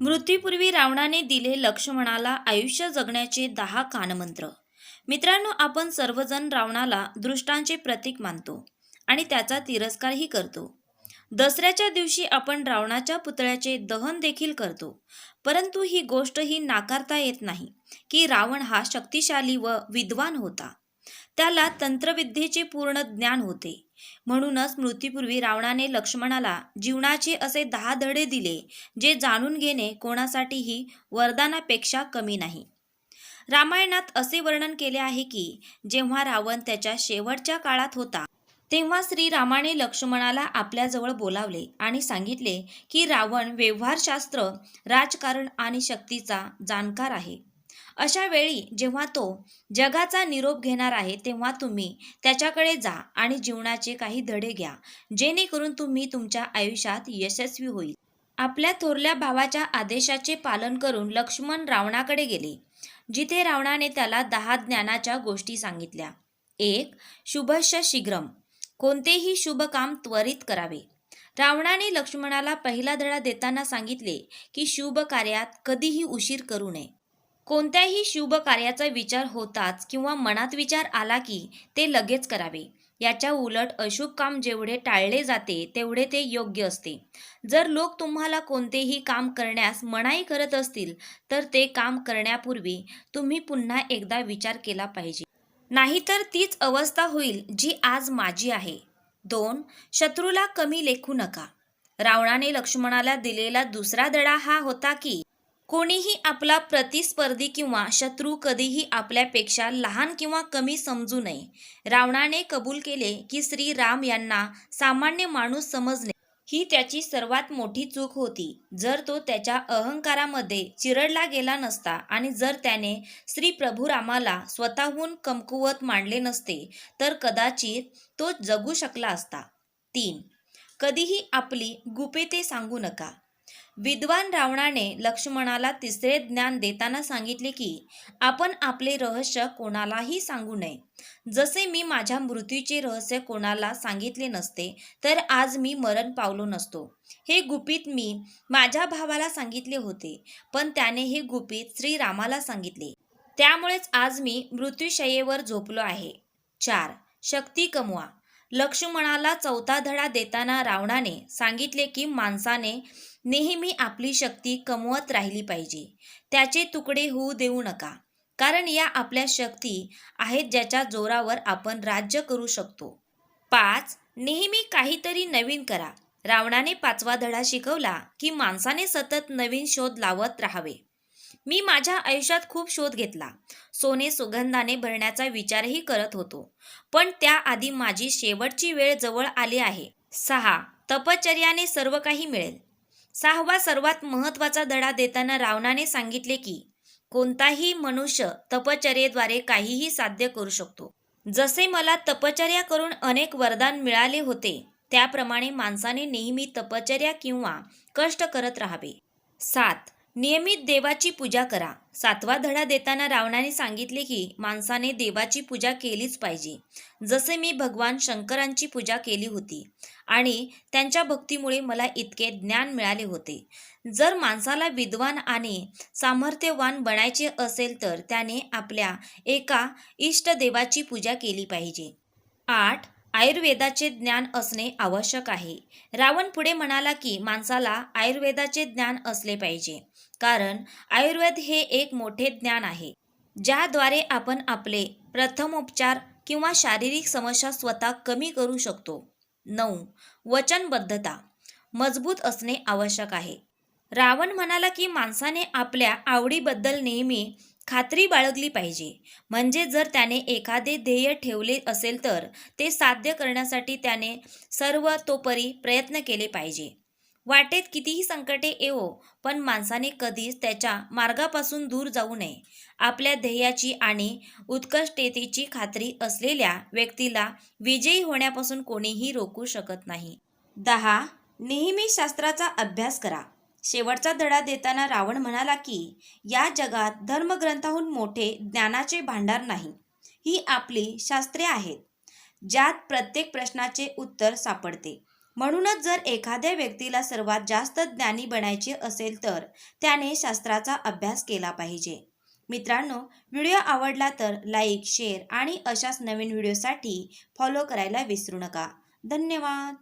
मृत्यूपूर्वी रावणाने दिले लक्ष्मणाला आयुष्य जगण्याचे दहा कानमंत्र. मित्रांनो आपण सर्वजण रावणाला दृष्टांचे प्रतीक मानतो आणि त्याचा तिरस्कारही करतो. दसऱ्याच्या दिवशी आपण रावणाच्या पुतळ्याचे दहन देखील करतो. परंतु ही गोष्ट ही नाकारता येत नाही की रावण हा शक्तिशाली व विद्वान होता. त्याला तंत्रविद्येचे पूर्ण ज्ञान होते. म्हणूनच मृत्यूपूर्वी रावणाने लक्ष्मणाला जीवनाचे असे दहा धडे दिले जे जाणून घेणे कोणासाठीही वरदानापेक्षा कमी नाही. रामायणात असे वर्णन केले आहे की जेव्हा रावण त्याच्या शेवटच्या काळात होता तेव्हा श्रीरामाने लक्ष्मणाला आपल्याजवळ बोलावले आणि सांगितले की रावण व्यवहारशास्त्र राजकारण आणि शक्तीचा जाणकार आहे. अशा वेळी जेव्हा तो जगाचा निरोप घेणार आहे तेव्हा तुम्ही त्याच्याकडे जा आणि जीवनाचे काही धडे घ्या जेणेकरून तुम्ही तुमच्या आयुष्यात यशस्वी होईल. आपल्या थोरल्या भावाच्या आदेशाचे पालन करून लक्ष्मण रावणाकडे गेले जिथे रावणाने त्याला दहा ज्ञानाच्या गोष्टी सांगितल्या. एक शुभश शीघ्रम. कोणतेही शुभ काम त्वरित करावे. रावणाने लक्ष्मणाला पहिला धडा देताना सांगितले की शुभ कार्यात कधीही उशीर करू नये. कोणत्याही शुभ कार्याचा विचार होताच किंवा मनात विचार आला की ते लगेच करावे. याच्या उलट अशुभ काम जेवढे टाळले जाते तेवढे ते योग्य असते. जर लोक तुम्हाला कोणतेही काम करण्यास मनाई करत असतील तर ते काम करण्यापूर्वी तुम्ही पुन्हा एकदा विचार केला पाहिजे. नाहीतर तीच अवस्था होईल जी आज माझी आहे. दोन शत्रूला कमी लेखू नका. रावणाने लक्ष्मणाला दिलेला दुसरा दडा हा होता की कोणीही आपला प्रतिस्पर्धी किंवा शत्रू कधीही आपल्यापेक्षा लहान किंवा कमी समजू नये. रावणाने कबूल केले की श्रीराम यांना सामान्य माणूस समजणे ही त्याची सर्वात मोठी चूक होती. जर तो त्याच्या अहंकारामध्ये चिरडला गेला नसता आणि जर त्याने श्री प्रभू रामाला स्वतःहून कमकुवत मांडले नसते तर कदाचित तो जगू शकला असता. तीन कधीही आपली गुपेते सांगू नका. विद्वान रावणाने लक्ष्मणाला तिसरे ज्ञान देताना सांगितले की आपण आपले रहस्य कोणालाही सांगू नये. जसे मी माझ्या मृत्यूचे रहस्य कोणाला सांगितले नसते तर आज मी मरण पावलो नसतो. हे गुपित मी माझ्या भावाला सांगितले होते पण त्याने हे गुपित श्रीरामाला सांगितले. त्यामुळेच आज मी मृत्यूशयेवर झोपलो आहे. चार. शक्ती कमवा. लक्ष्मणाला चौथा धडा देताना रावणाने सांगितले की माणसाने नेहमी आपली शक्ती कमवत राहिली पाहिजे. त्याचे तुकडे होऊ देऊ नका. कारण या आपल्या शक्ती आहेत ज्याच्या जोरावर आपण राज्य करू शकतो. पाच नेहमी काहीतरी नवीन करा. रावणाने पाचवा धडा शिकवला की माणसाने सतत नवीन शोध लावत राहावे. मी माझ्या आयुष्यात खूप शोध घेतला. सोने सुगंधाने भरण्याचा विचारही करत होतो. पण त्याआधी माझी शेवटची वेळ जवळ आली आहे. सहा तपश्चर्याने सर्व काही मिळेल. सहावा सर्वात महत्त्वाचा धडा देताना रावणाने सांगितले की कोणताही मनुष्य तपश्चर्येद्वारे काहीही साध्य करू शकतो. जसे मला तपश्चर्या करून अनेक वरदान मिळाले होते त्याप्रमाणे माणसाने नेहमी तपश्चर्या किंवा कष्ट करत राहावे. सात. नियमित देवाची पूजा करा. सातवा धडा देताना रावणाने सांगितले की माणसाने देवाची पूजा केलीच पाहिजे. जसे मी भगवान शंकरांची पूजा केली होती आणि त्यांच्या भक्तीमुळे मला इतके ज्ञान मिळाले होते. जर माणसाला विद्वान आणि सामर्थ्यवान बनायचे असेल तर त्याने आपल्या एका इष्टदेवाची पूजा केली पाहिजे. आठ आयुर्वेदाचे ज्ञान असणे आवश्यक आहे. रावण पुढे म्हणाला की माणसाला आयुर्वेदाचे ज्ञान असले पाहिजे. कारण आयुर्वेद हे एक मोठे ज्ञान आहे ज्याद्वारे आपण आपले प्रथमोपचार किंवा शारीरिक समस्या स्वतः कमी करू शकतो. नऊ. वचनबद्धता. मजबूत असणे आवश्यक आहे. रावण म्हणाला की माणसाने आपल्या आवडीबद्दल नेहमी खात्री बाळगली पाहिजे. म्हणजे जर त्याने एखादे ध्येय ठेवले असेल तर ते साध्य करण्यासाठी त्याने सर्व तोपरी प्रयत्न केले पाहिजे. वाटेत कितीही संकटे येवो पण माणसाने कधीच त्याच्या मार्गापासून दूर जाऊ नये. आपल्या ध्येयाची आणि उत्कृष्टतेची खात्री असलेल्या व्यक्तीला विजयी होण्यापासून कोणीही रोखू शकत नाही. दहा. नेहमी शास्त्राचा अभ्यास करा. शेवटचा धडा देताना रावण म्हणाला की या जगात धर्मग्रंथाहून मोठे ज्ञानाचे भांडार नाही. ही आपली शास्त्रे आहेत ज्यात प्रत्येक प्रश्नाचे उत्तर सापडते. म्हणूनच जर एखाद्या व्यक्तीला सर्वात जास्त ज्ञानी बनायचे असेल तर त्याने शास्त्राचा अभ्यास केला पाहिजे. मित्रांनो व्हिडिओ आवडला तर लाईक शेअर आणि अशाच नवीन व्हिडिओसाठी फॉलो करायला विसरू नका. धन्यवाद!